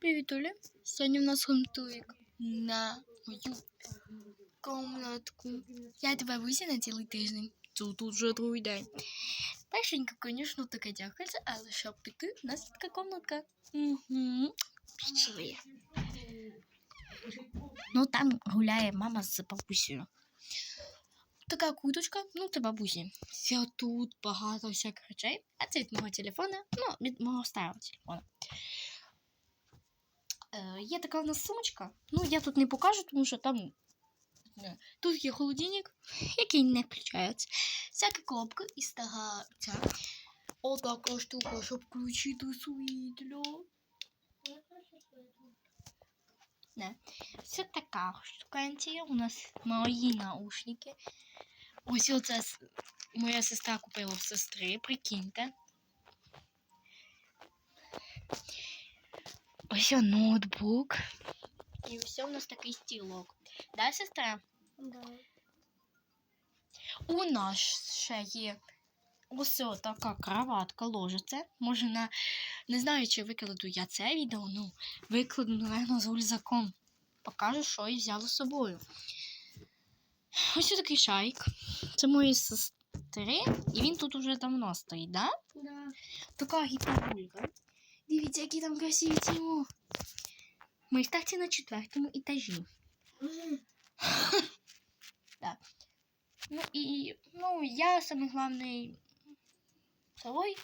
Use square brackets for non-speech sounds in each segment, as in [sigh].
Привіт, Оля. Сьогодні в нас хомтуєк на мою комнатку. Я тебе висі на цілий тиждень. Тут тут вже другий день. Першенько, звісно, таке дякується, але щоб піти, у нас така комнатка. Угу. Пішли. Ну, там гуляє мама з бабусею. Така куточка, ну це бабусі. Все тут багато всяких речей. А це від мого телефона, ну, від мого старого телефона. Є така у нас сумочка. Ну, я тут не покажу, тому що там. Тут є холодильник, [laughs] який не включається. Всякі коробки і стага ця. Отака штука, щоб включити світло. Не. Це така штуканція. У нас мої наушники. Ось оце моя сестра купила в сестри, прикиньте. Ось ноутбук. І ось у нас такий стілок. Да, сестра? Да. У нас ще є ось така кроватка ложиться. Може на. Не знаю, чи викладу я це відео, ну викладу, напевно, з рюкзаком. Покажу, що я взяла з собою. Ось такий шайк. Це моєї сестри, і він тут уже давно стоїть, да? Да. Така гіпогулька. Дивіться, які там красиві ціну. Ми в на четвертому етажі. [laughs] Так. Ну і ну, я самий главний совой.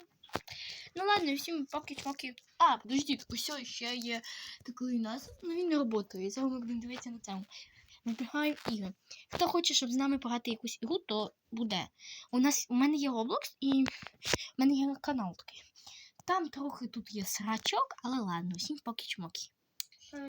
Ну ладно, всім поки-чмоки. А, подождіть, ось ще є такий у нас. Ну він не працює. Зараз ми будемо на цьому. Вибігаємо ігри. Хто хоче, щоб з нами пограти якусь ігру, то буде. У нас у мене є Roblox і в мене є канал такий. Там трохи тут є срачок, але ладно, всім поки-чмоки.